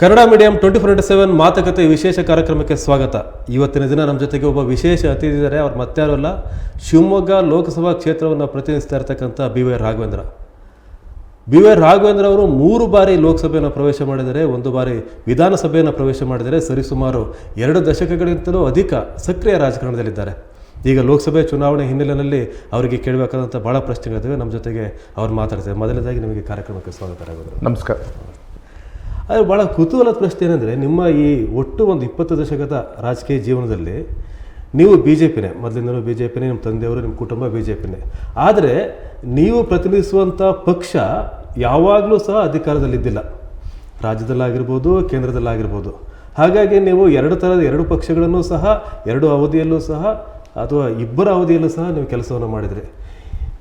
Kannada medium twenty four into seven ಮಾತುಕತೆ ವಿಶೇಷ ಕಾರ್ಯಕ್ರಮಕ್ಕೆ ಸ್ವಾಗತ. ಇವತ್ತಿನ ದಿನ ನಮ್ಮ ಜೊತೆಗೆ ಒಬ್ಬ ವಿಶೇಷ ಅತಿಥಿ ಇದ್ದಾರೆ. ಅವ್ರು ಮತ್ತಾರಲ್ಲ ಶಿವಮೊಗ್ಗ ಲೋಕಸಭಾ ಕ್ಷೇತ್ರವನ್ನು ಪ್ರತಿನಿಧಿಸ್ತಾ ಇರ್ತಕ್ಕಂಥ B Y Raghavendra. B Y Raghavendra ಅವರು ಮೂರು ಬಾರಿ ಲೋಕಸಭೆಯನ್ನು ಪ್ರವೇಶ ಮಾಡಿದರೆ ಒಂದು ಬಾರಿ ವಿಧಾನಸಭೆಯನ್ನು ಪ್ರವೇಶ ಮಾಡಿದರೆ ಸರಿಸುಮಾರು ಎರಡು ದಶಕಗಳಿಗಿಂತಲೂ ಅಧಿಕ ಸಕ್ರಿಯ ರಾಜಕಾರಣದಲ್ಲಿದ್ದಾರೆ. ಈಗ ಲೋಕಸಭೆ ಚುನಾವಣೆ ಹಿನ್ನೆಲೆಯಲ್ಲಿ ಅವರಿಗೆ ಕೇಳಬೇಕಾದಂಥ ಭಾಳ ಪ್ರಶ್ನೆಗಳಿದ್ದಾವೆ. ನಮ್ಮ ಜೊತೆಗೆ ಅವ್ರು ಮಾತಾಡ್ತಾರೆ ಮೊದಲನೇದಾಗಿ ನಿಮಗೆ ಕಾರ್ಯಕ್ರಮಕ್ಕೆ ಸ್ವಾಗತ ರಾಘವೇಂದ್ರ. ನಮಸ್ಕಾರ. ಆದರೆ ಭಾಳ ಕುತೂಹಲದ ಪ್ರಶ್ನೆ ಏನಂದರೆ, ನಿಮ್ಮ ಈ ಒಟ್ಟು ಒಂದು ಇಪ್ಪತ್ತು ದಶಕದ ರಾಜಕೀಯ ಜೀವನದಲ್ಲಿ ನೀವು ಬಿ ಜೆ ಪಿನೇ ಮೊದಲಿಂದಲೂ ಬಿ ಜೆ ಪಿನೇ ನಿಮ್ಮ ತಂದೆಯವರು, ನಿಮ್ಮ ಕುಟುಂಬ ಬಿ ಜೆ ಪಿನೇ ಆದರೆ ನೀವು ಪ್ರತಿನಿಧಿಸುವಂಥ ಪಕ್ಷ ಯಾವಾಗಲೂ ಸಹ ಅಧಿಕಾರದಲ್ಲಿದ್ದಿಲ್ಲ. ರಾಜ್ಯದಲ್ಲಾಗಿರ್ಬೋದು, ಕೇಂದ್ರದಲ್ಲಾಗಿರ್ಬೋದು. ಹಾಗಾಗಿ ನೀವು ಎರಡು ಥರದ ಎರಡು ಪಕ್ಷಗಳನ್ನು ಸಹ, ಎರಡು ಅವಧಿಯಲ್ಲೂ ಸಹ, ಅಥವಾ ಇಬ್ಬರ ಅವಧಿಯಲ್ಲೂ ಸಹ ನೀವು ಕೆಲಸವನ್ನು ಮಾಡಿದ್ರಿ.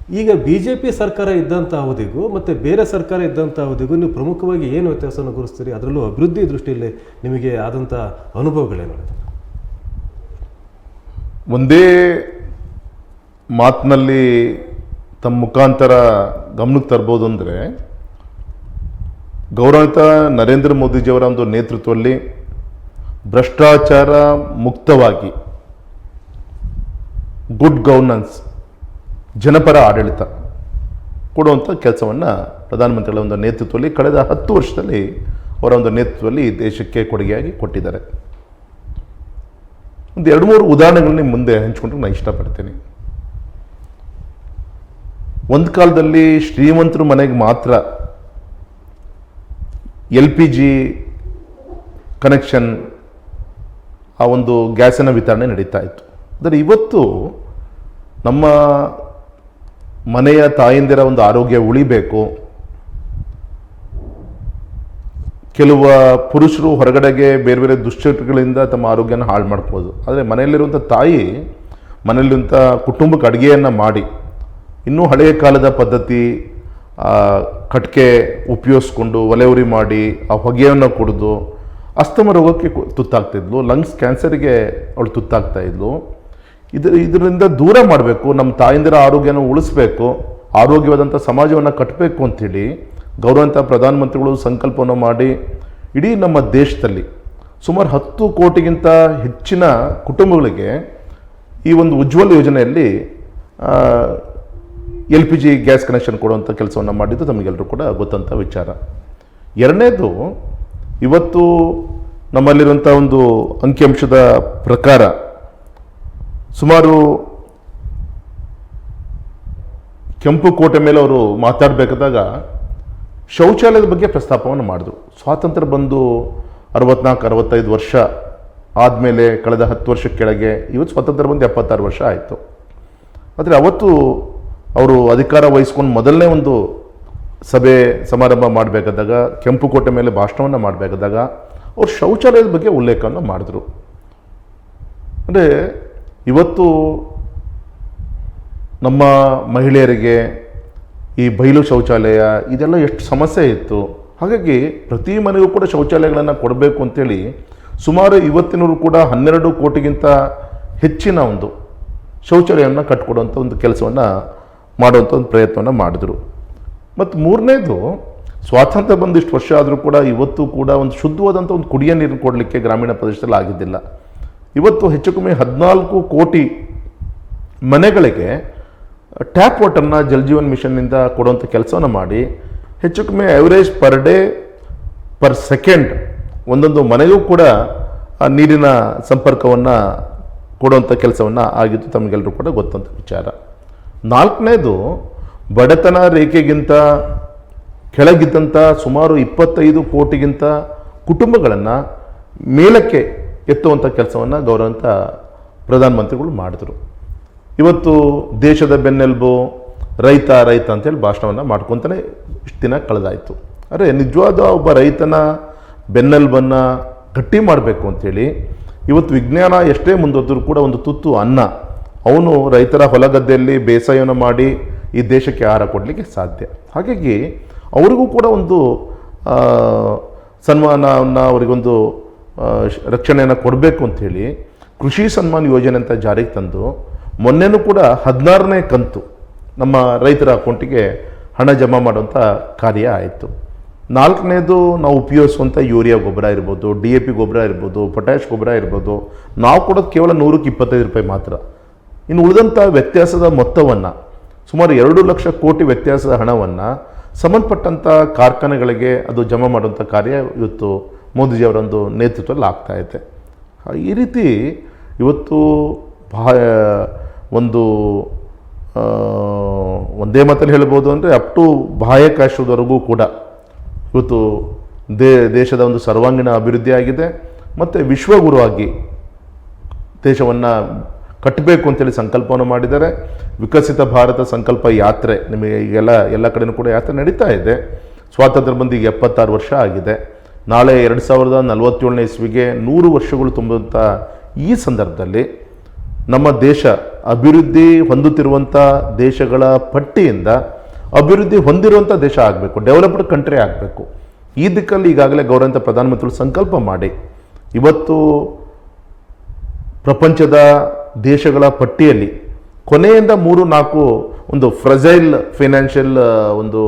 ಈಗ ಬಿ ಜೆ ಪಿ ಸರ್ಕಾರ ಇದ್ದಂಥ ಅವಧಿಗೂ ಮತ್ತು ಬೇರೆ ಸರ್ಕಾರ ಇದ್ದಂಥ ಅವಧಿಗೂ ನೀವು ಪ್ರಮುಖವಾಗಿ ಏನು ವ್ಯತ್ಯಾಸವನ್ನು ಗುರುಸ್ತೀರಿ ಅದರಲ್ಲೂ ಅಭಿವೃದ್ಧಿ ದೃಷ್ಟಿಯಲ್ಲಿ ನಿಮಗೆ ಆದಂಥ ಅನುಭವಗಳೇನು? ಒಂದೇ ಮಾತಿನಲ್ಲಿ ತಮ್ಮ ಮುಖಾಂತರ ಗಮನಕ್ಕೆ ತರ್ಬೋದು ಅಂದರೆ ಗೌರವಿತ ನರೇಂದ್ರ ಮೋದಿಜಿಯವರ ಒಂದು ನೇತೃತ್ವದಲ್ಲಿ ಭ್ರಷ್ಟಾಚಾರ ಮುಕ್ತವಾಗಿ ಗುಡ್ ಗವರ್ನೆನ್ಸ್ ಜನಪರ ಆಡಳಿತ ಕೊಡುವಂಥ ಕೆಲಸವನ್ನು ಪ್ರಧಾನಮಂತ್ರಿಗಳ ಒಂದು ನೇತೃತ್ವದಲ್ಲಿ ಕಳೆದ ಹತ್ತು ವರ್ಷದಲ್ಲಿ ಅವರ ಒಂದು ನೇತೃತ್ವದಲ್ಲಿ ದೇಶಕ್ಕೆ ಕೊಡುಗೆಯಾಗಿ ಕೊಟ್ಟಿದ್ದಾರೆ. ಒಂದು ಎರಡು ಮೂರು ಉದಾಹರಣೆಗಳನ್ನ ಮುಂದೆ ಹಂಚ್ಕೊಂಡ್ರೆ ನಾನು ಇಷ್ಟಪಡ್ತೀನಿ. ಒಂದು ಕಾಲದಲ್ಲಿ ಶ್ರೀಮಂತರ ಮನೆಗೆ ಮಾತ್ರ ಎಲ್ ಪಿ ಜಿ ಕನೆಕ್ಷನ್ ಆ ಒಂದು ಗ್ಯಾಸಿನ ವಿತರಣೆ ನಡೀತಾ ಇತ್ತು. ಆದರೆ ಇವತ್ತು ನಮ್ಮ ಮನೆಯ ತಾಯಂದಿರ ಒಂದು ಆರೋಗ್ಯ ಉಳಿಬೇಕು. ಕೆಲವು ಪುರುಷರು ಹೊರಗಡೆಗೆ ಬೇರೆ ಬೇರೆ ದುಶ್ಚಟಗಳಿಂದ ತಮ್ಮ ಆರೋಗ್ಯನ ಹಾಳು ಮಾಡ್ಬೋದು. ಆದರೆ ಮನೆಯಲ್ಲಿರುವಂಥ ತಾಯಿ ಮನೆಯಲ್ಲಿರುವಂಥ ಕುಟುಂಬಕ್ಕೆ ಅಡುಗೆಯನ್ನು ಮಾಡಿ, ಇನ್ನೂ ಹಳೆಯ ಕಾಲದ ಪದ್ಧತಿ ಕಟ್ಕೆ ಉಪಯೋಗಿಸ್ಕೊಂಡು ಒಲೆ ಉರಿ ಮಾಡಿ, ಆ ಹೊಗೆಯನ್ನು ಕುಡಿದು ಅಸ್ತಮ ರೋಗಕ್ಕೆ ತುತ್ತಾಗ್ತಿದ್ಲು ಲಂಗ್ಸ್ ಕ್ಯಾನ್ಸರಿಗೆ ಅವಳು ತುತ್ತಾಗ್ತಾ ಇದ್ಲು. ಇದು ಇದರಿಂದ ದೂರ ಮಾಡಬೇಕು, ನಮ್ಮ ತಾಯಂದಿರ ಆರೋಗ್ಯನ ಉಳಿಸ್ಬೇಕು ಆರೋಗ್ಯವಾದಂಥ ಸಮಾಜವನ್ನು ಕಟ್ಟಬೇಕು ಅಂಥೇಳಿ ಗೌರವಂತ ಪ್ರಧಾನಮಂತ್ರಿಗಳು ಸಂಕಲ್ಪವನ್ನು ಮಾಡಿ ಇಡೀ ನಮ್ಮ ದೇಶದಲ್ಲಿ ಸುಮಾರು ಹತ್ತು ಕೋಟಿಗಿಂತ ಹೆಚ್ಚಿನ ಕುಟುಂಬಗಳಿಗೆ ಈ ಒಂದು ಉಜ್ವಲ ಯೋಜನೆಯಲ್ಲಿ L P G gas connection ಕೊಡುವಂಥ ಕೆಲಸವನ್ನು ಮಾಡಿದ್ದು ತಮಗೆಲ್ಲರೂ ಕೂಡ ಗೊತ್ತಂಥ ವಿಚಾರ. ಎರಡನೇದು, ಇವತ್ತು ನಮ್ಮಲ್ಲಿರುವಂಥ ಒಂದು ಅಂಕಿಅಂಶದ ಪ್ರಕಾರ ಸುಮಾರು ಕೆಂಪು ಕೋಟೆ ಮೇಲೆ ಅವರು ಮಾತಾಡಬೇಕಾದಾಗ ಶೌಚಾಲಯದ ಬಗ್ಗೆ ಪ್ರಸ್ತಾಪವನ್ನು ಮಾಡಿದ್ರು. ಸ್ವಾತಂತ್ರ್ಯ ಬಂದು ಅರವತ್ನಾಲ್ಕು, ಅರವತ್ತೈದು ವರ್ಷ ಆದಮೇಲೆ ಕಳೆದ ಹತ್ತು ವರ್ಷ ಕೆಳಗೆ ಇವತ್ತು ಸ್ವಾತಂತ್ರ್ಯ ಬಂದು ಎಪ್ಪತ್ತಾರು ವರ್ಷ ಆಯಿತು. ಆದರೆ ಅವತ್ತು ಅವರು ಅಧಿಕಾರ ವಹಿಸ್ಕೊಂಡು ಮೊದಲನೇ ಒಂದು ಸಭೆ ಸಮಾರಂಭ ಮಾಡಬೇಕಾದಾಗ, ಕೆಂಪು ಕೋಟೆ ಮೇಲೆ ಭಾಷಣವನ್ನು ಮಾಡಬೇಕಾದಾಗ, ಅವ್ರು ಶೌಚಾಲಯದ ಬಗ್ಗೆ ಉಲ್ಲೇಖವನ್ನು ಮಾಡಿದ್ರು. ಅಂದರೆ ಇವತ್ತು ನಮ್ಮ ಮಹಿಳೆಯರಿಗೆ ಈ ಬಯಲು ಶೌಚಾಲಯ ಇದೆಲ್ಲ ಎಷ್ಟು ಸಮಸ್ಯೆ ಇತ್ತು. ಹಾಗಾಗಿ ಪ್ರತಿ ಮನೆಗೂ ಕೂಡ ಶೌಚಾಲಯಗಳನ್ನು ಕೊಡಬೇಕು ಅಂತೇಳಿ ಸುಮಾರು ಇವತ್ತಿನವರು ಕೂಡ ಹನ್ನೆರಡು ಕೋಟಿಗಿಂತ ಹೆಚ್ಚಿನ ಒಂದು ಶೌಚಾಲಯವನ್ನು ಕಟ್ಕೊಡುವಂಥ ಒಂದು ಕೆಲಸವನ್ನು ಮಾಡುವಂಥ ಒಂದು ಪ್ರಯತ್ನವನ್ನು ಮಾಡಿದ್ರು. ಮತ್ತು ಮೂರನೇದು ಸ್ವಾತಂತ್ರ್ಯ ಬಂದಿಷ್ಟು ವರ್ಷ ಆದರೂ ಕೂಡ ಇವತ್ತು ಕೂಡ ಒಂದು ಶುದ್ಧವಾದಂಥ ಒಂದು ಕುಡಿಯ ನೀರು ಕೊಡಲಿಕ್ಕೆ ಗ್ರಾಮೀಣ ಪ್ರದೇಶದಲ್ಲಿ ಆಗಿದ್ದಿಲ್ಲ. ಇವತ್ತು ಹೆಚ್ಚು ಕಮ್ಮಿ ಹದಿನಾಲ್ಕು ಕೋಟಿ ಮನೆಗಳಿಗೆ ಟ್ಯಾಪ್ ವಾಟರ್ನ ಜಲಜೀವನ್ ಮಿಷನ್ನಿಂದ ಕೊಡುವಂಥ ಕೆಲಸವನ್ನು ಮಾಡಿ ಹೆಚ್ಚು ಕಮ್ಮಿ average per day per second ಒಂದೊಂದು ಮನೆಗೂ ಕೂಡ ಆ ನೀರಿನ ಸಂಪರ್ಕವನ್ನು ಕೊಡುವಂಥ ಕೆಲಸವನ್ನು ಆಗಿದ್ದು ತಮಗೆಲ್ಲರೂ ಕೂಡ ಗೊತ್ತಂತ ವಿಚಾರ. ನಾಲ್ಕನೇದು, ಬಡತನ ರೇಖೆಗಿಂತ ಕೆಳಗಿದ್ದಂಥ ಸುಮಾರು ಇಪ್ಪತ್ತೈದು ಕೋಟಿಗಿಂತ ಕುಟುಂಬಗಳನ್ನು ಮೇಲಕ್ಕೆ ಎತ್ತುವಂಥ ಕೆಲಸವನ್ನು ಗೌರವಂತ ಪ್ರಧಾನಮಂತ್ರಿಗಳು ಮಾಡಿದ್ರು. ಇವತ್ತು ದೇಶದ ಬೆನ್ನೆಲುಬು ರೈತ ರೈತ ಅಂತೇಳಿ ಭಾಷಣವನ್ನು ಮಾಡ್ಕೊತಾನೆ ಇಷ್ಟು ದಿನ ಕಳೆದಾಯಿತು. ಆದರೆ ನಿಜವಾದ ಒಬ್ಬ ರೈತನ ಬೆನ್ನೆಲುಬನ್ನು ಗಟ್ಟಿ ಮಾಡಬೇಕು ಅಂಥೇಳಿ ಇವತ್ತು ವಿಜ್ಞಾನ ಎಷ್ಟೇ ಮುಂದೋದ್ರೂ ಕೂಡ ಒಂದು ತುತ್ತು ಅನ್ನ ಅವನು ರೈತರ ಹೊಲಗದ್ದೆಯಲ್ಲಿ ಬೇಸಾಯವನ್ನು ಮಾಡಿ ಈ ದೇಶಕ್ಕೆ ಆಹಾರ ಕೊಡಲಿಕ್ಕೆ ಸಾಧ್ಯ. ಹಾಗಾಗಿ ಅವರಿಗೂ ಕೂಡ ಒಂದು ಸನ್ಮಾನವನ್ನು ಅವರಿಗೊಂದು ರಕ್ಷಣೆಯನ್ನು ಕೊಡಬೇಕು ಅಂಥೇಳಿ ಕೃಷಿ ಸನ್ಮಾನ್ ಯೋಜನೆ ಅಂತ ಜಾರಿಗೆ ತಂದು ಮೊನ್ನೆನೂ ಕೂಡ ಹದಿನಾರನೇ ಕಂತು ನಮ್ಮ ರೈತರ ಅಕೌಂಟಿಗೆ ಹಣ ಜಮಾ ಮಾಡುವಂಥ ಕಾರ್ಯ ಆಯಿತು. ನಾಲ್ಕನೇದು ನಾವು ಉಪಯೋಗಿಸುವಂಥ ಯೂರಿಯಾ ಗೊಬ್ಬರ ಇರ್ಬೋದು, ಡಿ ಎ ಪಿ ಗೊಬ್ಬರ ಇರ್ಬೋದು ಪೊಟ್ಯಾಶ್ ಗೊಬ್ಬರ ಇರ್ಬೋದು, ನಾವು ಕೊಡೋದು ಕೇವಲ ನೂರಕ್ಕೆ ಇಪ್ಪತ್ತೈದು ರೂಪಾಯಿ ಮಾತ್ರ. ಇನ್ನು ಉಳಿದಂಥ ವ್ಯತ್ಯಾಸದ ಮೊತ್ತವನ್ನು, ಸುಮಾರು ಎರಡು ಲಕ್ಷ ಕೋಟಿ ವ್ಯತ್ಯಾಸದ ಹಣವನ್ನು ಸಂಬಂಧಪಟ್ಟಂಥ ಕಾರ್ಖಾನೆಗಳಿಗೆ ಅದು ಜಮಾ ಮಾಡುವಂಥ ಕಾರ್ಯ ಇವತ್ತು ಮೋದಿಜಿಯವರೊಂದು ನೇತೃತ್ವದಲ್ಲಿ ಆಗ್ತಾಯಿದೆ ಈ ರೀತಿ ಇವತ್ತು ಭಾ ಒಂದು ಒಂದೇ ಮಾತಲ್ಲಿ ಹೇಳ್ಬೋದು ಅಂದರೆ ಅಪ್ ಟು ಬಾಹ್ಯಾಕಾಶದವರೆಗೂ ಕೂಡ ಇವತ್ತು ದೇ, ದೇಶದ ಒಂದು ಸರ್ವಾಂಗೀಣ ಅಭಿವೃದ್ಧಿ ಆಗಿದೆ. ಮತ್ತು ವಿಶ್ವಗುರುವಾಗಿ ದೇಶವನ್ನು ಕಟ್ಟಬೇಕು ಅಂತೇಳಿ ಸಂಕಲ್ಪವನ್ನು ಮಾಡಿದ್ದಾರೆ. ವಿಕಸಿತ ಭಾರತ ಸಂಕಲ್ಪ ಯಾತ್ರೆ, ನಿಮಗೆ ಈಗೆಲ್ಲ ಎಲ್ಲ ಕಡೆಯೂ ಕೂಡ ಯಾತ್ರೆ ನಡೀತಾ ಇದೆ. ಸ್ವಾತಂತ್ರ್ಯ ಬಂದು ಈಗ ಎಪ್ಪತ್ತಾರು ವರ್ಷ ಆಗಿದೆ. ನಾಳೆ ಎರಡು ಸಾವಿರದ ನಲವತ್ತೇಳನೇ ಇಸ್ವಿಗೆ ನೂರು ವರ್ಷಗಳು ತುಂಬುವಂಥ ಈ ಸಂದರ್ಭದಲ್ಲಿ ನಮ್ಮ ದೇಶ ಅಭಿವೃದ್ಧಿ ಹೊಂದುತ್ತಿರುವಂಥ ದೇಶಗಳ ಪಟ್ಟಿಯಿಂದ ಅಭಿವೃದ್ಧಿ ಹೊಂದಿರುವಂಥ ದೇಶ ಆಗಬೇಕು ಡೆವಲಪ್ಡ್ ಕಂಟ್ರಿ ಆಗಬೇಕು. ಈ ದಿಕ್ಕಲ್ಲಿ ಈಗಾಗಲೇ ಗೌರವಂತ ಪ್ರಧಾನಮಂತ್ರಿಗಳು ಸಂಕಲ್ಪ ಮಾಡಿ, ಇವತ್ತು ಪ್ರಪಂಚದ ದೇಶಗಳ ಪಟ್ಟಿಯಲ್ಲಿ ಕೊನೆಯಿಂದ ಮೂರು ನಾಲ್ಕು ಒಂದು ಫ್ರೆಜೈಲ್ ಫೈನಾನ್ಷಿಯಲ್ ಒಂದು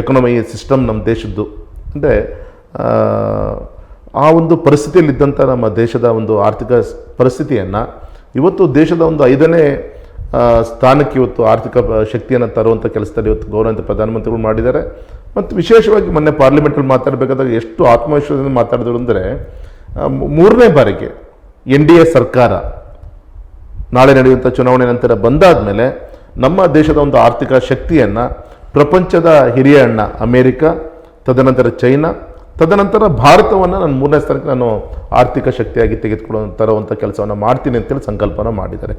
ಎಕನಾಮಿ ಸಿಸ್ಟಮ್ ನಮ್ಮ ದೇಶದ್ದು. ಅಂದರೆ ಆ ಒಂದು ಪರಿಸ್ಥಿತಿಯಲ್ಲಿದ್ದಂಥ ನಮ್ಮ ದೇಶದ ಒಂದು ಆರ್ಥಿಕ ಪರಿಸ್ಥಿತಿಯನ್ನು ಇವತ್ತು ದೇಶದ ಒಂದು ಐದನೇ ಸ್ಥಾನಕ್ಕೆ ಇವತ್ತು ಆರ್ಥಿಕ ಶಕ್ತಿಯನ್ನು ತರುವಂಥ ಕೆಲಸದಲ್ಲಿ ಇವತ್ತು ಗೌರವಂತ ಪ್ರಧಾನಮಂತ್ರಿಗಳು ಮಾಡಿದ್ದಾರೆ. ಮತ್ತು ವಿಶೇಷವಾಗಿ ಮೊನ್ನೆ ಪಾರ್ಲಿಮೆಂಟಲ್ಲಿ ಮಾತಾಡಬೇಕಾದಾಗ ಎಷ್ಟು ಆತ್ಮವಿಶ್ವಾಸದಿಂದ ಮಾತಾಡಿದ್ರು ಅಂದರೆ ಮೂರನೇ ಬಾರಿಗೆ ಎನ್ ಡಿ ಎ ಸರ್ಕಾರ ನಾಳೆ ನಡೆಯುವಂಥ ಚುನಾವಣೆ ನಂತರ ಬಂದಾದ ಮೇಲೆ ನಮ್ಮ ದೇಶದ ಒಂದು ಆರ್ಥಿಕ ಶಕ್ತಿಯನ್ನು ಪ್ರಪಂಚದ ಹಿರಿಯ ಅಣ್ಣ ಅಮೇರಿಕಾ, ತದನಂತರ ಚೈನಾ ತದನಂತರ ಭಾರತವನ್ನು ನಾನು ಮೂರನೇ ಸ್ಥಾನಕ್ಕೆ ನಾನು ಆರ್ಥಿಕ ಶಕ್ತಿಯಾಗಿ ತೆಗೆದುಕೊಳ್ಳೋ ತರುವಂಥ ಕೆಲಸವನ್ನು ಮಾಡ್ತೀನಿ ಅಂತೇಳಿ ಸಂಕಲ್ಪನ ಮಾಡಿದ್ದಾರೆ.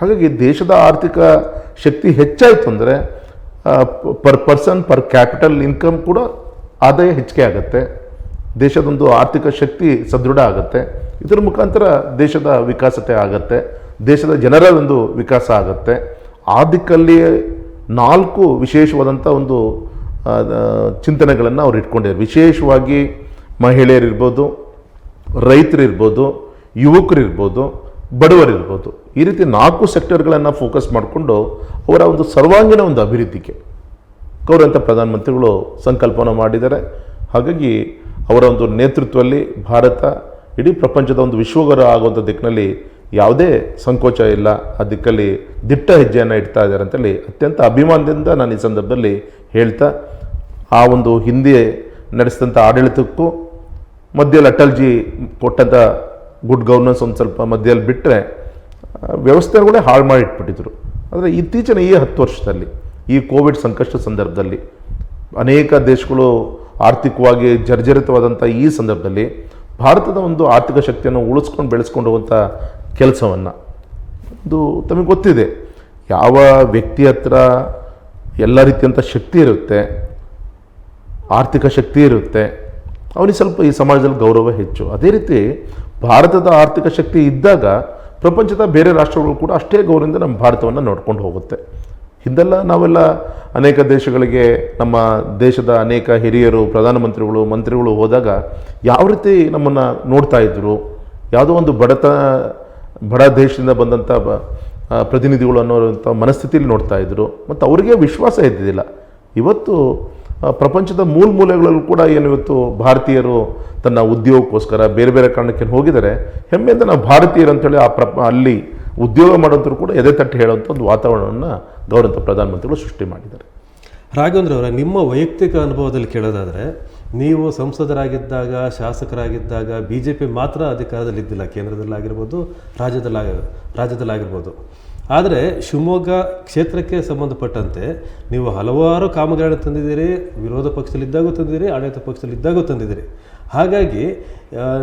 ಹಾಗಾಗಿ ದೇಶದ ಆರ್ಥಿಕ ಶಕ್ತಿ ಹೆಚ್ಚಾಯಿತು ಅಂದರೆ per person per capital income ಕೂಡ ಆದಾಯ ಹೆಚ್ಚಿಗೆ ಆಗುತ್ತೆ. ದೇಶದೊಂದು ಆರ್ಥಿಕ ಶಕ್ತಿ ಸದೃಢ ಆಗುತ್ತೆ. ಇದರ ಮುಖಾಂತರ ದೇಶದ ವಿಕಾಸತೆ ಆಗತ್ತೆ. ದೇಶದ ಜನರ ಒಂದು ವಿಕಾಸ ಆಗುತ್ತೆ. ಆ ದಿಕ್ಕಲ್ಲಿ ನಾಲ್ಕು ವಿಶೇಷವಾದಂಥ ಒಂದು ಚಿಂತನೆಗಳನ್ನು ಅವ್ರು ಇಟ್ಕೊಂಡಿದ್ದಾರೆ. ವಿಶೇಷವಾಗಿ ಮಹಿಳೆಯರಿರ್ಬೋದು, ರೈತರಿರ್ಬೋದು, ಯುವಕರಿರ್ಬೋದು, ಬಡವರಿರ್ಬೋದು, ಈ ರೀತಿ ನಾಲ್ಕು ಸೆಕ್ಟರ್ಗಳನ್ನು ಫೋಕಸ್ ಮಾಡಿಕೊಂಡು ಅವರ ಒಂದು ಸರ್ವಾಂಗೀಣ ಒಂದು ಅಭಿವೃದ್ಧಿಗೆ ಗೌರವಂತ ಪ್ರಧಾನಮಂತ್ರಿಗಳು ಸಂಕಲ್ಪನ ಮಾಡಿದ್ದಾರೆ. ಹಾಗಾಗಿ ಅವರ ಒಂದು ನೇತೃತ್ವದಲ್ಲಿ ಭಾರತ ಇಡೀ ಪ್ರಪಂಚದ ಒಂದು ವಿಶ್ವಗುರು ಆಗುವಂಥ ದಿಕ್ಕಿನಲ್ಲಿ ಯಾವುದೇ ಸಂಕೋಚ ಇಲ್ಲ. ಆ ದಿಕ್ಕಲ್ಲಿ ದಿಟ್ಟ ಹೆಜ್ಜೆಯನ್ನು ಇಡ್ತಾ ಇದ್ದಾರೆ ಅಂತೇಳಿ ಅತ್ಯಂತ ಅಭಿಮಾನದಿಂದ ನಾನು ಈ ಸಂದರ್ಭದಲ್ಲಿ ಹೇಳ್ತಾ ಆ ಒಂದು ಹಿಂದೆ ನಡೆಸಿದಂಥ ಆಡಳಿತಕ್ಕೂ ಮಧ್ಯದಲ್ಲಿ ಅಟಲ್ಜಿ ಕೊಟ್ಟಂಥ ಗುಡ್ ಗವರ್ನೆನ್ಸ್ ಒಂದು ಸ್ವಲ್ಪ ಮಧ್ಯದಲ್ಲಿ ಬಿಟ್ಟರೆ ವ್ಯವಸ್ಥೆಗಳೇ ಹಾಳು ಮಾಡಿಟ್ಬಿಟ್ಟಿದ್ರು. ಆದರೆ ಇತ್ತೀಚಿನ ಈ ಹತ್ತು ವರ್ಷದಲ್ಲಿ, ಈ ಕೋವಿಡ್ ಸಂಕಷ್ಟ ಸಂದರ್ಭದಲ್ಲಿ, ಅನೇಕ ದೇಶಗಳು ಆರ್ಥಿಕವಾಗಿ ಜರ್ಜರಿತವಾದಂಥ ಈ ಸಂದರ್ಭದಲ್ಲಿ ಭಾರತದ ಒಂದು ಆರ್ಥಿಕ ಶಕ್ತಿಯನ್ನು ಉಳಿಸ್ಕೊಂಡು ಬೆಳೆಸ್ಕೊಂಡು ಹೋಗುವಂಥ ಕೆಲಸವನ್ನು ಒಂದು ತಮಗೆ ಗೊತ್ತಿದೆ. ಯಾವ ವ್ಯಕ್ತಿ ಹತ್ರ ಎಲ್ಲ ರೀತಿಯಂಥ ಶಕ್ತಿ ಇರುತ್ತೆ ಆರ್ಥಿಕ ಶಕ್ತಿ ಇರುತ್ತೆ. ಅವನಿಗೆ ಸ್ವಲ್ಪ ಈ ಸಮಾಜದಲ್ಲಿ ಗೌರವ ಹೆಚ್ಚು. ಅದೇ ರೀತಿ ಭಾರತದ ಆರ್ಥಿಕ ಶಕ್ತಿ ಇದ್ದಾಗ ಪ್ರಪಂಚದ ಬೇರೆ ರಾಷ್ಟ್ರಗಳು ಕೂಡ ಅಷ್ಟೇ ಗೌರವದಿಂದ ನಮ್ಮ ಭಾರತವನ್ನು ನೋಡ್ಕೊಂಡು ಹೋಗುತ್ತೆ. ಹಿಂದೆಲ್ಲ ನಾವೆಲ್ಲ ಅನೇಕ ದೇಶಗಳಿಗೆ ನಮ್ಮ ದೇಶದ ಅನೇಕ ಹಿರಿಯರು, ಪ್ರಧಾನಮಂತ್ರಿಗಳು, ಮಂತ್ರಿಗಳು ಹೋದಾಗ ಯಾವ ರೀತಿ ನಮ್ಮನ್ನು ನೋಡ್ತಾ ಇದ್ದರು ಯಾವುದೋ ಒಂದು ಬಡತ, ಬಡ ದೇಶದಿಂದ ಬಂದಂಥ ಪ್ರತಿನಿಧಿಗಳು ಅನ್ನೋಂಥ ಮನಸ್ಥಿತಿಯಲ್ಲಿ ನೋಡ್ತಾ ಇದ್ದರು ಮತ್ತು ಅವರಿಗೆ ವಿಶ್ವಾಸ ಇದ್ದಿದ್ದಿಲ್ಲ. ಇವತ್ತು ಪ್ರಪಂಚದ ಮೂಲ ಮೂಲೆಗಳಲ್ಲೂ ಕೂಡ ಏನು ಇವತ್ತು ಭಾರತೀಯರು ತನ್ನ ಉದ್ಯೋಗಕ್ಕೋಸ್ಕರ ಬೇರೆ ಬೇರೆ ಕಾರಣಕ್ಕೆ ಹೋಗಿದ್ದಾರೆ, ಹೆಮ್ಮೆಯಿಂದ ನಾವು ಭಾರತೀಯರು ಅಂತೇಳಿ ಆ ಪ್ರ ಅಲ್ಲಿ ಉದ್ಯೋಗ ಮಾಡೋಂಥರು ಕೂಡ ಎದೆ ತಟ್ಟಿ ಹೇಳುವಂಥ ಒಂದು ವಾತಾವರಣವನ್ನು ಗೌರವಂತ ಪ್ರಧಾನಮಂತ್ರಿಗಳು ಸೃಷ್ಟಿ ಮಾಡಿದ್ದಾರೆ. ರಾಘವೇಂದ್ರ ಅವರ, ನಿಮ್ಮ ವೈಯಕ್ತಿಕ ಅನುಭವದಲ್ಲಿ ಕೇಳೋದಾದರೆ, ನೀವು ಸಂಸದರಾಗಿದ್ದಾಗ, ಶಾಸಕರಾಗಿದ್ದಾಗ ಬಿ ಜೆ ಪಿ ಮಾತ್ರ ಅಧಿಕಾರದಲ್ಲಿದ್ದಿಲ್ಲ, ಕೇಂದ್ರದಲ್ಲಾಗಿರ್ಬೋದು, ರಾಜ್ಯದಲ್ಲಾಗ, ರಾಜ್ಯದಲ್ಲಾಗಿರ್ಬೋದು. ಆದರೆ ಶಿವಮೊಗ್ಗ ಕ್ಷೇತ್ರಕ್ಕೆ ಸಂಬಂಧಪಟ್ಟಂತೆ ನೀವು ಹಲವಾರು ಕಾಮಗಾರಿಗಳನ್ನು ತಂದಿದ್ದೀರಿ, ವಿರೋಧ ಪಕ್ಷದಲ್ಲಿದ್ದಾಗೂ ತಂದಿದ್ದೀರಿ, ಆಡಳಿತ ಪಕ್ಷದಲ್ಲಿದ್ದಾಗೂ ತಂದಿದ್ದೀರಿ. ಹಾಗಾಗಿ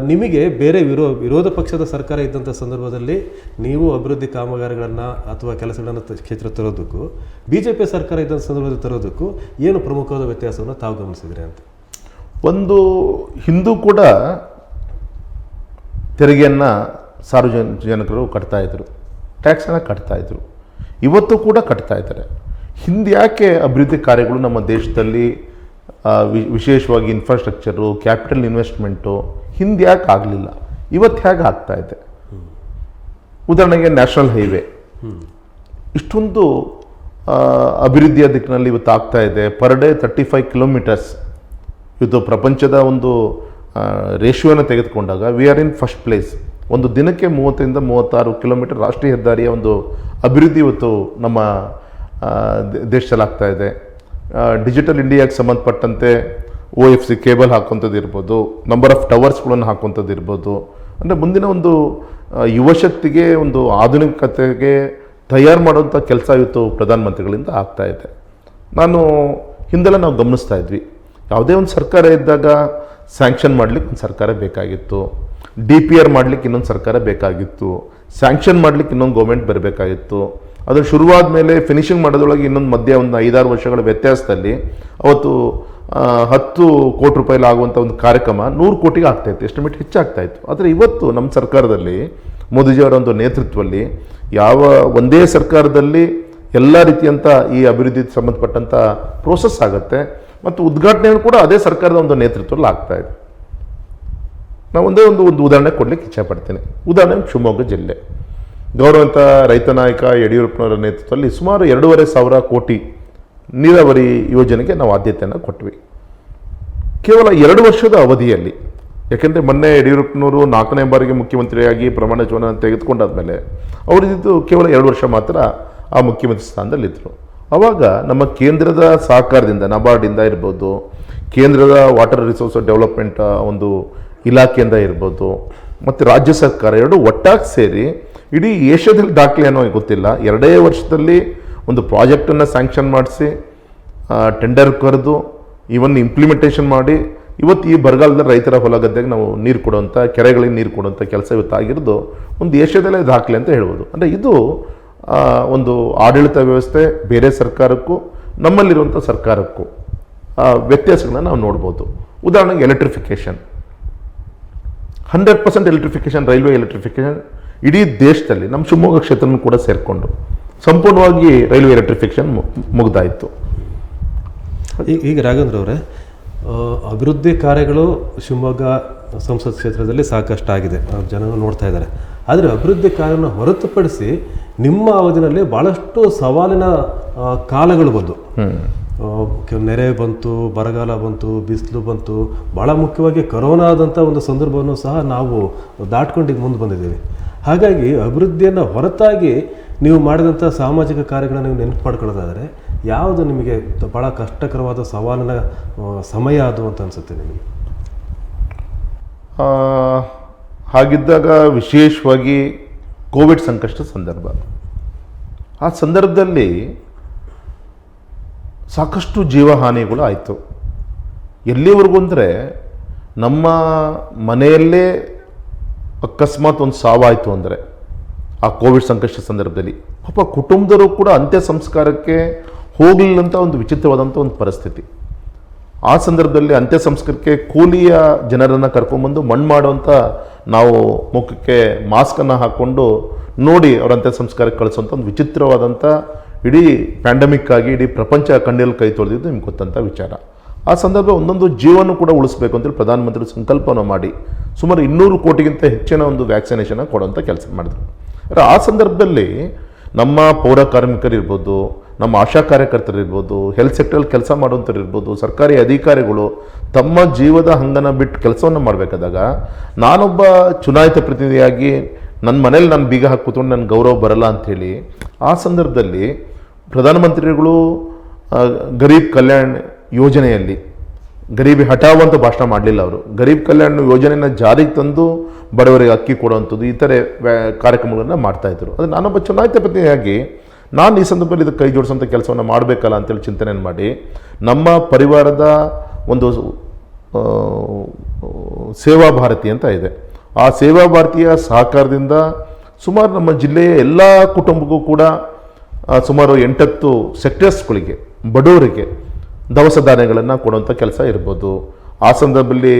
ನಿಮಗೆ ಬೇರೆ ವಿರೋ, ವಿರೋಧ ಪಕ್ಷದ ಸರ್ಕಾರ ಇದ್ದಂಥ ಸಂದರ್ಭದಲ್ಲಿ ನೀವು ಅಭಿವೃದ್ಧಿ ಕಾಮಗಾರಿಗಳನ್ನು ಅಥವಾ ಕೆಲಸಗಳನ್ನು ಕ್ಷೇತ್ರ ತರೋದಕ್ಕೂ ಬಿ ಜೆ ಪಿ ಸರ್ಕಾರ ಇದ್ದಂಥ ಸಂದರ್ಭದಲ್ಲಿ ತರೋದಕ್ಕೂ ಏನು ಪ್ರಮುಖವಾದ ವ್ಯತ್ಯಾಸವನ್ನು ತಾವು ಗಮನಿಸಿದ್ರಿ ಅಂತ? ಒಂದು ಹಿಂದೂ ಕೂಡ ತೆರಿಗೆಯನ್ನು ಸಾರ್ವಜನಿಕರು ಕಟ್ತಾ ಇದ್ರು. ಟ್ಯಾಕ್ಸನ್ನು ಕಟ್ತಾ ಇದ್ರು. ಇವತ್ತು ಕೂಡ ಕಟ್ತಾ ಇದ್ದಾರೆ. ಹಿಂದೆ ಯಾಕೆ ಅಭಿವೃದ್ಧಿ ಕಾರ್ಯಗಳು ನಮ್ಮ ದೇಶದಲ್ಲಿ ವಿಶೇಷವಾಗಿ ಇನ್ಫ್ರಾಸ್ಟ್ರಕ್ಚರು ಕ್ಯಾಪಿಟಲ್ ಇನ್ವೆಸ್ಟ್ಮೆಂಟು ಹಿಂದೆ ಯಾಕೆ ಆಗಲಿಲ್ಲ? ಇವತ್ತು ಹೇಗೆ ಆಗ್ತಾ ಇದೆ? ಉದಾಹರಣೆಗೆ ನ್ಯಾಷನಲ್ ಹೈವೇ ಇಷ್ಟೊಂದು ಅಭಿವೃದ್ಧಿಯ ದಿಕ್ಕಿನಲ್ಲಿ ಇವತ್ತು ಆಗ್ತಾ ಇದೆ. Per day thirty five kilometres ಇವತ್ತು ಪ್ರಪಂಚದ ಒಂದು ರೇಷಿಯೋನ ತೆಗೆದುಕೊಂಡಾಗ we are in first place ಒಂದು ದಿನಕ್ಕೆ ಮೂವತ್ತರಿಂದ ಮೂವತ್ತಾರು ಕಿಲೋಮೀಟರ್ ರಾಷ್ಟ್ರೀಯ ಹೆದ್ದಾರಿಯ ಒಂದು ಅಭಿವೃದ್ಧಿ ಇವತ್ತು ನಮ್ಮ ದೇಶದಲ್ಲಾಗ್ತಾ ಇದೆ. ಡಿಜಿಟಲ್ ಇಂಡಿಯಾಗೆ ಸಂಬಂಧಪಟ್ಟಂತೆ ಒ ಎಫ್ ಸಿ ಕೇಬಲ್ ಹಾಕುವಂಥದ್ದು ಇರ್ಬೋದು, ನಂಬರ್ ಆಫ್ ಟವರ್ಸ್ಗಳನ್ನು ಹಾಕುವಂಥದ್ದು ಇರ್ಬೋದು. ಅಂದರೆ ಮುಂದಿನ ಒಂದು ಯುವಶಕ್ತಿಗೆ ಒಂದು ಆಧುನಿಕತೆಗೆ ತಯಾರು ಮಾಡುವಂಥ ಕೆಲಸ ಇವತ್ತು ಪ್ರಧಾನಮಂತ್ರಿಗಳಿಂದ ಆಗ್ತಾ ಇದೆ. ನಾನು ಹಿಂದೆಲ್ಲ ನಾವು ಗಮನಿಸ್ತಾ ಇದ್ವಿ. ಯಾವುದೇ ಒಂದು ಸರ್ಕಾರ ಇದ್ದಾಗ ಸ್ಯಾಂಕ್ಷನ್ ಮಾಡ್ಲಿಕ್ಕೆ ಒಂದು ಸರ್ಕಾರ ಬೇಕಾಗಿತ್ತು. ಡಿ ಪಿ ಆರ್ ಮಾಡ್ಲಿಕ್ಕೆ ಇನ್ನೊಂದು ಸರ್ಕಾರ ಬೇಕಾಗಿತ್ತು ಸ್ಯಾಂಕ್ಷನ್ ಮಾಡ್ಲಿಕ್ಕೆ ಇನ್ನೊಂದು ಗೌರ್ಮೆಂಟ್ ಬರಬೇಕಾಗಿತ್ತು. ಅದು ಶುರುವಾದ ಮೇಲೆ ಫಿನಿಶಿಂಗ್ ಮಾಡೋದ್ರೊಳಗೆ ಇನ್ನೊಂದು ಮಧ್ಯೆ ಒಂದು ಐದಾರು ವರ್ಷಗಳ ವ್ಯತ್ಯಾಸದಲ್ಲಿ ಅವತ್ತು ಹತ್ತು ಕೋಟಿ ರೂಪಾಯಿ ಆಗುವಂಥ ಒಂದು ಕಾರ್ಯಕ್ರಮ ನೂರು ಕೋಟಿಗೆ ಆಗ್ತಾಯಿತ್ತು ಎಸ್ಟಿಮೇಟ್ ಹೆಚ್ಚಾಗ್ತಾಯಿತ್ತು ಆದರೆ ಇವತ್ತು ನಮ್ಮ ಸರ್ಕಾರದಲ್ಲಿ ಮೋದಿಜಿಯವರ ಒಂದು ನೇತೃತ್ವದಲ್ಲಿ ಯಾವ ಒಂದೇ ಸರ್ಕಾರದಲ್ಲಿ ಎಲ್ಲ ರೀತಿಯಂಥ ಈ ಅಭಿವೃದ್ಧಿ ಸಂಬಂಧಪಟ್ಟಂಥ ಪ್ರೋಸೆಸ್ ಆಗುತ್ತೆ. ಮತ್ತು ಉದ್ಘಾಟನೆಯನ್ನು ಕೂಡ ಅದೇ ಸರ್ಕಾರದ ಒಂದು ನೇತೃತ್ವದಲ್ಲಿ ಆಗ್ತಾ ಇದೆ. ನಾವು ಒಂದೇ ಒಂದು ಒಂದು ಉದಾಹರಣೆ ಕೊಡಲಿಕ್ಕೆ ಇಚ್ಛೆ ಪಡ್ತೀನಿ ಉದಾಹರಣೆ ಶಿವಮೊಗ್ಗ ಜಿಲ್ಲೆ. ಗೌರವಂತ ರೈತ ನಾಯಕ ಯಡಿಯೂರಪ್ಪನವರ ನೇತೃತ್ವದಲ್ಲಿ ಸುಮಾರು ಎರಡೂವರೆ ಸಾವಿರ ಕೋಟಿ ನೀರಾವರಿ ಯೋಜನೆಗೆ ನಾವು ಆದ್ಯತೆಯನ್ನು ಕೊಟ್ವಿ. ಕೇವಲ ಎರಡು ವರ್ಷದ ಅವಧಿಯಲ್ಲಿ, ಯಾಕೆಂದರೆ ಮೊನ್ನೆ ಯಡಿಯೂರಪ್ಪನವರು ನಾಲ್ಕನೇ ಬಾರಿಗೆ ಮುಖ್ಯಮಂತ್ರಿಯಾಗಿ ಪ್ರಮಾಣ ವಚನ ತೆಗೆದುಕೊಂಡಾದ್ಮೇಲೆ ಅವರಿದ್ದು ಕೇವಲ ಎರಡು ವರ್ಷ ಮಾತ್ರ ಆ ಮುಖ್ಯಮಂತ್ರಿ ಸ್ಥಾನದಲ್ಲಿದ್ದರು ಆವಾಗ ನಮ್ಮ ಕೇಂದ್ರದ ಸಹಕಾರದಿಂದ ನಬಾರ್ಡಿಂದ ಇರ್ಬೋದು, ಕೇಂದ್ರದ ವಾಟರ್ ರಿಸೋರ್ಸ್ ಡೆವಲಪ್ಮೆಂಟ್ ಒಂದು ಇಲಾಖೆಯಿಂದ ಇರ್ಬೋದು, ಮತ್ತು ರಾಜ್ಯ ಸರ್ಕಾರ ಎರಡು ಒಟ್ಟಾಗಿ ಸೇರಿ ಇಡೀ ಏಷ್ಯಾದಲ್ಲಿ ದಾಖಲೆ ಏನೋ ಗೊತ್ತಿಲ್ಲ. ಎರಡೇ ವರ್ಷದಲ್ಲಿ ಒಂದು ಪ್ರಾಜೆಕ್ಟನ್ನು ಸ್ಯಾಂಕ್ಷನ್ ಮಾಡಿಸಿ ಟೆಂಡರ್ ಕರೆದು ಇವನ್ ಇಂಪ್ಲಿಮೆಂಟೇಷನ್ ಮಾಡಿ, ಇವತ್ತು ಈ ಬರಗಾಲದಲ್ಲಿ ರೈತರ ಹೊಲ ಗದ್ದೆಗೆ ನಾವು ನೀರು ಕೊಡುವಂಥ ಕೆರೆಗಳಿಗೆ ನೀರು ಕೊಡುವಂಥ ಕೆಲಸ ಇವತ್ತು ಆಗಿರೋದು ಒಂದು ಏಷ್ಯಾದಲ್ಲೇ ದಾಖಲೆ ಅಂತ ಹೇಳ್ಬೋದು. ಅಂದರೆ ಇದು ಒಂದು ಆಡಳಿತ ವ್ಯವಸ್ಥೆ ಬೇರೆ ಸರ್ಕಾರಕ್ಕೂ ನಮ್ಮಲ್ಲಿರುವಂಥ ಸರ್ಕಾರಕ್ಕೂ ವ್ಯತ್ಯಾಸಗಳನ್ನ ನಾವು ನೋಡ್ಬೋದು. ಉದಾಹರಣೆಗೆ electrification hundred percent electrification railway electrification ಇಡೀ ದೇಶದಲ್ಲಿ ನಮ್ಮ ಶಿವಮೊಗ್ಗ ಕ್ಷೇತ್ರನೂ ಕೂಡ ಸೇರಿಕೊಂಡು ಸಂಪೂರ್ಣವಾಗಿ ರೈಲ್ವೆ ಎಲೆಕ್ಟ್ರಿಫಿಕೇಶನ್ ಮುಗ್ದಾಯಿತು. ಈಗ ಈಗ ರಾಘವೇಂದ್ರ ಅವರೇ ಅಭಿವೃದ್ಧಿ ಕಾರ್ಯಗಳು ಶಿವಮೊಗ್ಗ ಸಂಸತ್ ಕ್ಷೇತ್ರದಲ್ಲಿ ಸಾಕಷ್ಟು ಆಗಿದೆ ಆ, ಜನ ನೋಡ್ತಾ ಇದ್ದಾರೆ. ಆದರೆ ಅಭಿವೃದ್ಧಿ ಕಾರ್ಯವನ್ನು ಹೊರತುಪಡಿಸಿ ನಿಮ್ಮ ಅವಧಿನಲ್ಲಿ ಭಾಳಷ್ಟು ಸವಾಲಿನ ಕಾಲಗಳು ಬಂದು ಆ, ಕೆ- ನೆರೆ ಬಂತು ಬರಗಾಲ ಬಂತು ಬಿಸಿಲು ಬಂತು ಭಾಳ ಮುಖ್ಯವಾಗಿ ಕರೋನಾದಂಥ ಒಂದು ಸಂದರ್ಭವನ್ನು ಸಹ ನಾವು ದಾಟ್ಕೊಂಡು ಮುಂದೆ ಬಂದಿದ್ದೀವಿ. ಹಾಗಾಗಿ ಅಭಿವೃದ್ಧಿಯನ್ನು ಹೊರತಾಗಿ ನೀವು ಮಾಡಿದಂಥ ಸಾಮಾಜಿಕ ಕಾರ್ಯಗಳನ್ನು ನೀವು ನೆನಪು ಮಾಡ್ಕೊಳ್ಳೋದಾದರೆ ಯಾವುದು ನಿಮಗೆ ಭಾಳ ಕಷ್ಟಕರವಾದ ಸವಾಲಿನ ಸಮಯ ಅದು ಅಂತ ಅನಿಸುತ್ತೆ ನಿಮಗೆ? ಹಾಗಿದ್ದಾಗ ವಿಶೇಷವಾಗಿ ಕೋವಿಡ್ ಸಂಕಷ್ಟ ಸಂದರ್ಭ. ಆ ಸಂದರ್ಭದಲ್ಲಿ ಸಾಕಷ್ಟು ಜೀವಹಾನಿಗಳು ಆಯಿತು. ಎಲ್ಲಿವರೆಗೂ ಅಂದರೆ ನಮ್ಮ ಮನೆಯಲ್ಲೇ ಅಕಸ್ಮಾತ್ ಒಂದು ಸಾವಾಯಿತು ಅಂದರೆ ಆ ಕೋವಿಡ್ ಸಂಕಷ್ಟ ಸಂದರ್ಭದಲ್ಲಿ. ಪಾಪ ಕುಟುಂಬದವರು ಕೂಡ ಅಂತ್ಯ ಸಂಸ್ಕಾರಕ್ಕೆ ಹೋಗಲಿಲ್ಲಂತ ಒಂದು ವಿಚಿತ್ರವಾದಂಥ ಒಂದು ಪರಿಸ್ಥಿತಿ. ಆ ಸಂದರ್ಭದಲ್ಲಿ ಅಂತ್ಯ ಸಂಸ್ಕಾರಕ್ಕೆ ಕೂಲಿಯ ಜನರನ್ನು ಕರ್ಕೊಂಬಂದು ಮಣ್ಣು ಮಾಡುವಂಥ ನಾವು ಮುಖಕ್ಕೆ ಮಾಸ್ಕನ್ನು ಹಾಕ್ಕೊಂಡು ನೋಡಿ ಅವ್ರ ಅಂತ್ಯ ಸಂಸ್ಕಾರಕ್ಕೆ ಕಳಿಸುವಂಥ ಒಂದು ವಿಚಿತ್ರವಾದಂಥ ಇಡೀ ಪ್ಯಾಂಡಮಿಕ್ ಆಗಿ ಇಡೀ ಪ್ರಪಂಚ ಕಣ್ಣಲ್ಲಿ ಕೈ ತೊಳೆದಿದ್ದು ನಿಮ್ಗೆ ಗೊತ್ತಂಥ ವಿಚಾರ. ಆ ಸಂದರ್ಭ ಒಂದೊಂದು ಜೀವನ ಕೂಡ ಉಳಿಸ್ಬೇಕು ಅಂತೇಳಿ ಪ್ರಧಾನಮಂತ್ರಿ ಸಂಕಲ್ಪನ ಮಾಡಿ ಸುಮಾರು ಇನ್ನೂರು ಕೋಟಿಗಿಂತ ಹೆಚ್ಚಿನ ಒಂದು ವ್ಯಾಕ್ಸಿನೇಷನ್ ಕೊಡೋಂಥ ಕೆಲಸ ಮಾಡಿದ್ರು. ಆ ಸಂದರ್ಭದಲ್ಲಿ ನಮ್ಮ ಪೌರ ಕಾರ್ಮಿಕರಿರ್ಬೋದು ನಮ್ಮ ಆಶಾ ಕಾರ್ಯಕರ್ತರಿರ್ಬೋದು ಹೆಲ್ತ್ ಸೆಕ್ಟರಲ್ಲಿ ಕೆಲಸ ಮಾಡುವಂಥವ್ರು ಇರ್ಬೋದು, ಸರ್ಕಾರಿ ಅಧಿಕಾರಿಗಳು ತಮ್ಮ ಜೀವದ ಹಂಗನ ಬಿಟ್ಟು ಕೆಲಸವನ್ನು ಮಾಡಬೇಕಾದಾಗ ನಾನೊಬ್ಬ ಚುನಾಯಿತ ಪ್ರತಿನಿಧಿಯಾಗಿ ನನ್ನ ಮನೇಲಿ ನಾನು ಬೀಗ ಹಾಕಿ ಕೂತ್ಕೊಂಡು ನನ್ನ ಗೌರವ ಬರಲ್ಲ ಅಂಥೇಳಿ, ಆ ಸಂದರ್ಭದಲ್ಲಿ ಪ್ರಧಾನಮಂತ್ರಿಗಳು ಗರೀಬ್ ಕಲ್ಯಾಣ್ ಯೋಜನೆಯಲ್ಲಿ, ಗರೀಬಿ ಹಠಾವು ಅಂತ ಭಾಷಣ ಮಾಡಲಿಲ್ಲ ಅವರು. ಗರೀಬ್ ಕಲ್ಯಾಣ ಯೋಜನೆಯನ್ನು ಜಾರಿಗೆ ತಂದು ಬಡವರಿಗೆ ಅಕ್ಕಿ ಕೊಡುವಂಥದ್ದು ವ್ಯಾ- ಕಾರ್ಯಕ್ರಮಗಳನ್ನು ಮಾಡ್ತಾ ಇದ್ರು ಅದು ನಾನೊಬ್ಬ ಚುನಾಯಿತ ಪ್ರತಿನಿಧಿಯಾಗಿ ನಾನು ಈ ಸಂದರ್ಭದಲ್ಲಿ ಇದಕ್ಕೆ ಕೈ ಜೋಡಿಸುವಂಥ ಕೆಲಸವನ್ನು ಮಾಡಬೇಕಲ್ಲ ಅಂತೇಳಿ ಚಿಂತನೆಯನ್ನು ಮಾಡಿ, ನಮ್ಮ ಪರಿವಾರದ ಒಂದು ಸೇವಾ ಭಾರತಿ ಅಂತ ಇದೆ. ಆ ಸೇವಾ ಭಾರತೀಯ ಸಹಕಾರದಿಂದ ಸುಮಾರು ನಮ್ಮ ಜಿಲ್ಲೆಯ ಎಲ್ಲ ಕುಟುಂಬಕ್ಕೂ ಕೂಡ ಸುಮಾರು ಎಂಟತ್ತು ಸೆಕ್ಟರ್ಸ್ಗಳಿಗೆ ಬಡವರಿಗೆ ದವಸ ಧಾನ್ಯಗಳನ್ನು ಕೊಡುವಂಥ ಕೆಲಸ ಇರ್ಬೋದು. ಆ ಸಂದರ್ಭದಲ್ಲಿ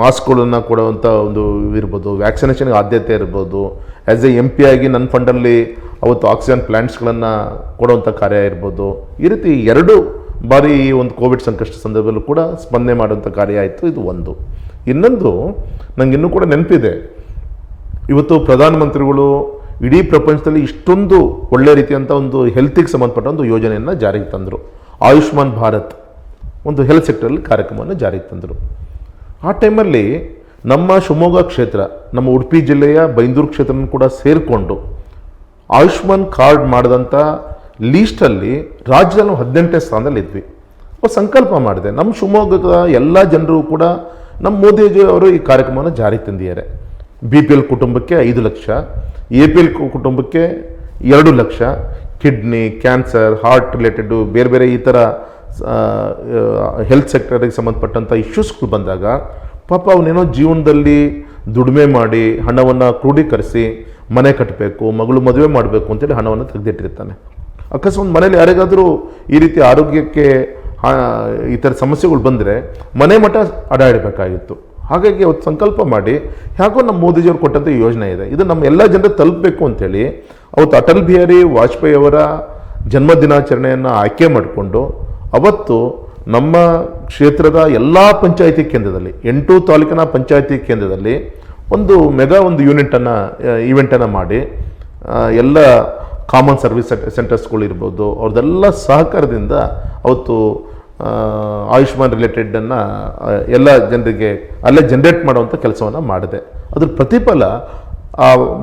ಮಾಸ್ಕ್ಗಳನ್ನು ಕೊಡುವಂಥ ಒಂದು ಇರ್ಬೋದು ವ್ಯಾಕ್ಸಿನೇಷನ್ಗೆ ಆದ್ಯತೆ ಇರ್ಬೋದು. ಆ್ಯಸ್ ಎ ಎಂ ಪಿ ಆಗಿ ನನ್ನ ಫಂಡಲ್ಲಿ ಅವತ್ತು ಆಕ್ಸಿಜನ್ ಪ್ಲ್ಯಾಂಟ್ಸ್ಗಳನ್ನು ಕೊಡುವಂಥ ಕಾರ್ಯ ಇರ್ಬೋದು. ಈ ರೀತಿ ಎರಡು ಬಾರಿ ಈ ಒಂದು ಕೋವಿಡ್ ಸಂಕಷ್ಟ ಸಂದರ್ಭದಲ್ಲೂ ಕೂಡ ಸ್ಪಂದನೆ ಮಾಡುವಂಥ ಕಾರ್ಯ ಆಯಿತು. ಇದು ಒಂದು. ಇನ್ನೊಂದು ನನಗೆ ಇನ್ನೂ ಕೂಡ ನೆನಪಿದೆ. ಇವತ್ತು ಪ್ರಧಾನಮಂತ್ರಿಗಳು ಇಡೀ ಪ್ರಪಂಚದಲ್ಲಿ ಇಷ್ಟೊಂದು ಒಳ್ಳೆ ರೀತಿಯಂಥ ಒಂದು ಹೆಲ್ತಿಗೆ ಸಂಬಂಧಪಟ್ಟ ಒಂದು ಯೋಜನೆಯನ್ನು ಜಾರಿಗೆ ತಂದರು. ಆಯುಷ್ಮಾನ್ ಭಾರತ್ ಒಂದು ಹೆಲ್ತ್ ಸೆಕ್ಟರಲ್ಲಿ ಕಾರ್ಯಕ್ರಮವನ್ನು ಜಾರಿಗೆ ತಂದರು. ಆ ಟೈಮಲ್ಲಿ ನಮ್ಮ ಶಿವಮೊಗ್ಗ ಕ್ಷೇತ್ರ, ನಮ್ಮ ಉಡುಪಿ ಜಿಲ್ಲೆಯ ಬೈಂದೂರು ಕ್ಷೇತ್ರನೂ ಕೂಡ ಸೇರಿಕೊಂಡು ಆಯುಷ್ಮಾನ್ ಕಾರ್ಡ್ ಮಾಡಿದಂಥ ಲೀಸ್ಟಲ್ಲಿ ರಾಜ್ಯದಲ್ಲಿ ಹದಿನೆಂಟನೇ ಸ್ಥಾನದಲ್ಲಿ ಇದ್ವಿ ಅವ್ರು ಸಂಕಲ್ಪ ಮಾಡಿದೆ. ನಮ್ಮ ಶಿವಮೊಗ್ಗದ ಎಲ್ಲ ಜನರು ಕೂಡ ನಮ್ಮ ಮೋದಿಜಿ ಅವರು ಈ ಕಾರ್ಯಕ್ರಮವನ್ನು ಜಾರಿಗೆ ತಂದಿದ್ದಾರೆ. ಬಿ ಪಿ ಎಲ್ ಕುಟುಂಬಕ್ಕೆ ಐದು ಲಕ್ಷ ಎ ಪಿ ಎಲ್ ಕುಟುಂಬಕ್ಕೆ ಎರಡು lakh kidney cancer heart related ಬೇರೆ ಬೇರೆ ಈ ಥರ ಹೆಲ್ತ್ ಸೆಕ್ಟರಿಗೆ ಸಂಬಂಧಪಟ್ಟಂಥ ಇಶ್ಯೂಸ್ಗಳು ಬಂದಾಗ ಪಾಪ ಅವನೇನೋ ಜೀವನದಲ್ಲಿ ದುಡಿಮೆ ಮಾಡಿ ಹಣವನ್ನು ಕ್ರೋಢೀಕರಿಸಿ ಮನೆ ಕಟ್ಟಬೇಕು ಮಗಳು ಮದುವೆ ಮಾಡಬೇಕು ಅಂತೇಳಿ ಹಣವನ್ನು ತೆಗೆದಿಟ್ಟಿರ್ತಾನೆ. ಅಕಸ್ಮಾತ್ ಮನೇಲಿ ಯಾರಿಗಾದರೂ ಈ ರೀತಿ ಆರೋಗ್ಯಕ್ಕೆ ಈ ಥರ ಸಮಸ್ಯೆಗಳು ಬಂದರೆ ಮನೆ ಮಠ ಅಡಾಡಬೇಕಾಗಿತ್ತು. ಹಾಗಾಗಿ ಅವತ್ತು ಸಂಕಲ್ಪ ಮಾಡಿ ಯಾಕೋ ನಮ್ಮ ಮೋದಿಜಿಯವ್ರು ಕೊಟ್ಟಂಥ ಯೋಜನೆ ಇದೆ. ಇದು ನಮ್ಮ ಎಲ್ಲ ಜನರು ತಲುಪಬೇಕು ಅಂತೇಳಿ ಅವತ್ತು ಅಟಲ್ ಬಿಹಾರಿ ವಾಜಪೇಯಿ ಅವರ ಜನ್ಮ ದಿನಾಚರಣೆಯನ್ನು ಆಯ್ಕೆ ಮಾಡಿಕೊಂಡು ಅವತ್ತು ನಮ್ಮ ಕ್ಷೇತ್ರದ ಎಲ್ಲ ಪಂಚಾಯಿತಿ ಕೇಂದ್ರದಲ್ಲಿ, ಎಂಟು ತಾಲೂಕಿನ ಪಂಚಾಯಿತಿ ಕೇಂದ್ರದಲ್ಲಿ ಒಂದು ಮೆಗಾ ಒಂದು ಯೂನಿಟನ್ನು ಈವೆಂಟನ್ನು ಮಾಡಿ ಎಲ್ಲ ಕಾಮನ್ ಸರ್ವಿಸ್ ಸೆಂಟರ್ಸ್ಗಳಿರ್ಬೋದು ಅವ್ರದ್ದೆಲ್ಲ ಸಹಕಾರದಿಂದ ಅವತ್ತು ಆಯುಷ್ಮಾನ್ ರಿಲೇಟೆಡನ್ನು ಎಲ್ಲ ಜನರಿಗೆ ಅಲ್ಲೇ ಜನ್ರೇಟ್ ಮಾಡುವಂಥ ಕೆಲಸವನ್ನು ಮಾಡಿದೆ. ಅದ್ರ ಪ್ರತಿಫಲ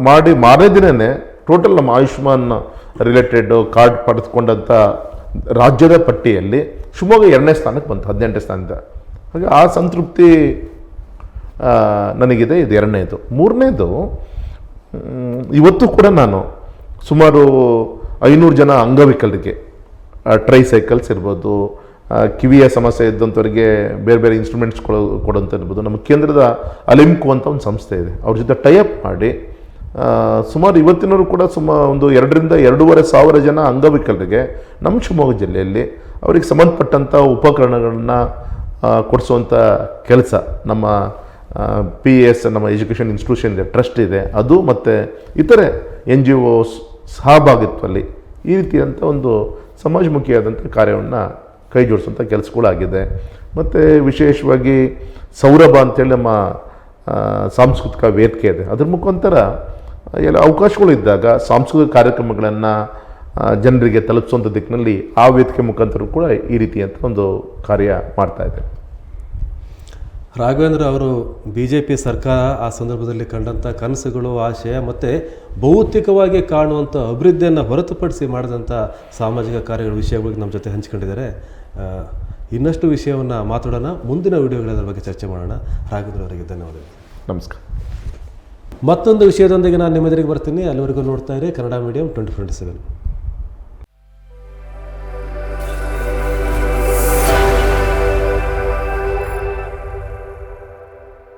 ಮಾಡಿ ಮಾರನೇ ದಿನನೇ ಟೋಟಲ್ ನಮ್ಮ ಆಯುಷ್ಮಾನ್ ರಿಲೇಟೆಡ್ ಕಾರ್ಡ್ ಪಡೆದುಕೊಂಡಂಥ ರಾಜ್ಯದ ಪಟ್ಟಿಯಲ್ಲಿ ಶಿವಮೊಗ್ಗ ಎರಡನೇ ಸ್ಥಾನಕ್ಕೆ ಬಂತು, ಹದಿನೆಂಟನೇ ಸ್ಥಾನದ ಹಾಗೆ ಆ ಸಂತೃಪ್ತಿ ನನಗಿದೆ, ಇದು ಎರಡನೇದು. ಮೂರನೇದು ಇವತ್ತು ಕೂಡ ನಾನು ಸುಮಾರು ಐನೂರು ಜನ ಅಂಗವಿಕಲರಿಗೆ ಟ್ರೈ ಸೈಕಲ್ಸ್ ಇರ್ಬೋದು ಕಿವಿಯ ಸಮಸ್ಯೆ ಇದ್ದಂಥವರಿಗೆ ಬೇರೆ ಬೇರೆ ಇನ್ಸ್ಟ್ರೂಮೆಂಟ್ಸ್ ಕೊಡೋ, ಕೊಡೋಂಥ ಇರ್ಬೋದು. ನಮ್ಮ ಕೇಂದ್ರದ ಅಲಿಮ್ಕೋ ಅಂತ ಒಂದು ಸಂಸ್ಥೆ ಇದೆ. ಅವ್ರ ಜೊತೆ ಟೈಅಪ್ ಮಾಡಿ ಸುಮಾರು ಇವತ್ತಿನವರು ಕೂಡ ಸುಮಾ, ಒಂದು ಎರಡರಿಂದ ಎರಡೂವರೆ ಸಾವಿರ ಜನ ಅಂಗವಿಕಲರಿಗೆ ನಮ್ಮ ಶಿವಮೊಗ್ಗ ಜಿಲ್ಲೆಯಲ್ಲಿ ಅವರಿಗೆ ಸಂಬಂಧಪಟ್ಟಂಥ ಉಪಕರಣಗಳನ್ನ ಕೊಡಿಸುವಂಥ ಕೆಲಸ ನಮ್ಮ ಪಿ ಎಸ್ ನಮ್ಮ ಎಜುಕೇಷನ್ ಇನ್ಸ್ಟಿಟ್ಯೂಷನ್ ಇದೆ ಟ್ರಸ್ಟ್ ಇದೆ. ಅದು ಮತ್ತು ಇತರೆ ಎನ್ ಜಿ ಓ ಸಹಭಾಗಿತ್ವದಲ್ಲಿ ಈ ರೀತಿಯಂಥ ಒಂದು ಸಮಾಜಮುಖಿಯಾದಂಥ ಕಾರ್ಯವನ್ನು ಕೈ ಜೋಡಿಸುವಂಥ ಕೆಲಸಗಳಾಗಿದೆ. ಮತ್ತು ವಿಶೇಷವಾಗಿ ಸೌರಭ ಅಂತೇಳಿ ನಮ್ಮ ಸಾಂಸ್ಕೃತಿಕ ವೇದಿಕೆ ಇದೆ. ಅದ್ರ ಮುಖಾಂತರ, ಎಲ್ಲ ಅವಕಾಶಗಳು ಇದ್ದಾಗ ಸಾಂಸ್ಕೃತಿಕ ಕಾರ್ಯಕ್ರಮಗಳನ್ನು ಜನರಿಗೆ ತಲುಪಿಸುವಂಥ ದಿಕ್ಕಿನಲ್ಲಿ ಆ ವೇದಿಕೆ ಮುಖಾಂತರ ಕೂಡ ಈ ರೀತಿಯಂಥ ಒಂದು ಕಾರ್ಯ ಮಾಡ್ತಾ ಇದೆ. ರಾಘವೇಂದ್ರ ಅವರು ಬಿ ಜೆ ಪಿ ಸರ್ಕಾರ ಆ ಸಂದರ್ಭದಲ್ಲಿ ಕಂಡಂಥ ಕನಸುಗಳು, ಆಶಯ ಮತ್ತು ಭೌತಿಕವಾಗಿ ಕಾಣುವಂಥ ಅಭಿವೃದ್ಧಿಯನ್ನು ಹೊರತುಪಡಿಸಿ ಮಾಡಿದಂಥ ಸಾಮಾಜಿಕ ಕಾರ್ಯಗಳ ವಿಷಯಗಳಿಗೆ ನಮ್ಮ ಜೊತೆ ಹಂಚಿಕೊಂಡಿದ್ದಾರೆ. ಇನ್ನಷ್ಟು ವಿಷಯವನ್ನು ಮಾತಾಡೋಣ. ಮುಂದಿನ ವಿಡಿಯೋಗಳ ಬಗ್ಗೆ ಚರ್ಚೆ ಮಾಡೋಣ. ರಾಘವೇಂದ್ರ ಅವರಿಗೆ ಧನ್ಯವಾದಗಳು. ನಮಸ್ಕಾರ. ಮತ್ತೊಂದು ವಿಷಯದೊಂದಿಗೆ ನಾನು ನಿಮ್ಮೆದುರಿಗೆ ಬರ್ತೀನಿ. ಅಲ್ಲಿವರೆಗೂ ನೋಡ್ತಾ ಇರಿ Kannada medium twenty twenty seven.